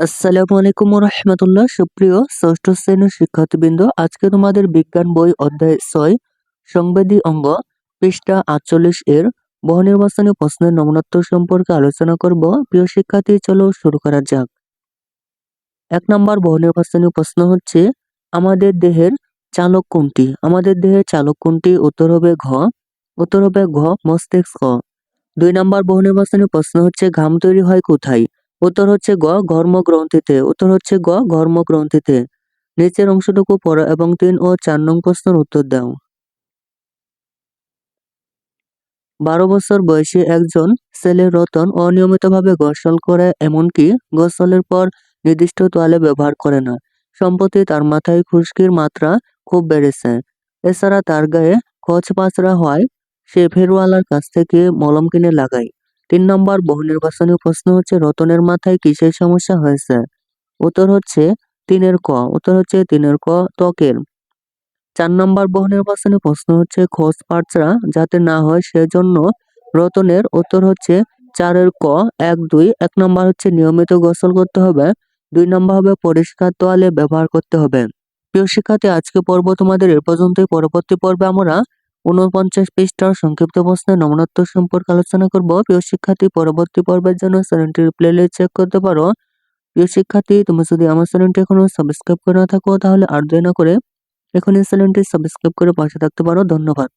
আসসালামু আলাইকুম রহমতুল্লাহ সুপ্রিয় ষষ্ঠ শ্রেণির শিক্ষার্থীবৃন্দ, আজকে তোমাদের বিজ্ঞান বই অধ্যায় ছয়, সংবেদী অঙ্গ, পৃষ্ঠা আটচল্লিশ এর বহুনির্বাচনী প্রশ্নের নমনত্ব সম্পর্কে আলোচনা করব। প্রিয় শিক্ষার্থী, চলো শুরু করা যাক। এক নম্বর বহুনির্বাচনী প্রশ্ন হচ্ছে, আমাদের দেহের চালক কোনটি? আমাদের দেহের চালক কোনটি? উত্তর হবে ঘ। উত্তর হবে ঘ, মস্তিষ্ক। দুই নম্বর বহুনির্বাচনী প্রশ্ন হচ্ছে, ঘাম তৈরি হয় কোথায়? উত্তর হচ্ছে গ, ঘর্মগ্রন্থিতে। উত্তর হচ্ছে গ, ঘর্মগ্রন্থিতে। নিচের অংশটুকু পড়ো এবং তিন ও চার নং প্রশ্নের উত্তর দাও। বারো বছর বয়সী একজন ছেলে রতন অনিয়মিতভাবে গোসল করে, এমনকি গোসলের পর নির্দিষ্ট তোয়ালে ব্যবহার করে না। সম্প্রতি তার মাথায় খুশকির মাত্রা খুব বেড়েছে। এছাড়া তার গায়ে খচ পাচড়া হয়, সে ফেরওয়ালার কাছ থেকে মলম কিনে লাগায়। তিন নম্বর, বহু নির্বাচনী প্রশ্ন হচ্ছে, রতনের মাথায় কিসের সমস্যা হয়েছে? উত্তর হচ্ছে, তিনের ক। উত্তর হচ্ছে, তিনের ক, ত্বকের। চার নম্বর, বহু নির্বাচনী প্রশ্ন হচ্ছে, খোঁজ পাচড়া যাতে না হয় সেজন্য রতনের উত্তর হচ্ছে, চারের ক, এক, দুই। এক নম্বর হচ্ছে, নিয়মিত গোসল করতে হবে। দুই নম্বর হবে, পরিষ্কার তোয়ালে ব্যবহার করতে হবে। প্রিয় শিক্ষার্থী আজকে পর্ব তোমাদের এ পর্যন্তই। পরবর্তী পর্বে আমরা উনপঞ্চাশ পৃষ্ঠার সংক্ষিপ্ত প্রশ্নে নমনত্ব সম্পর্কে আলোচনা করব। প্রিয় শিক্ষার্থী, পরবর্তী পর্বের জন্য চ্যানেলটির প্লেলিস্ট চেক করতে পারো। প্রিয় শিক্ষার্থী, তুমি যদি আমার চ্যানেলটি এখনও সাবস্ক্রাইব করে না থাকো, তাহলে আর দেরি না করে এখনই চ্যানেলটি সাবস্ক্রাইব করে পাশে থাকতে পারো। ধন্যবাদ।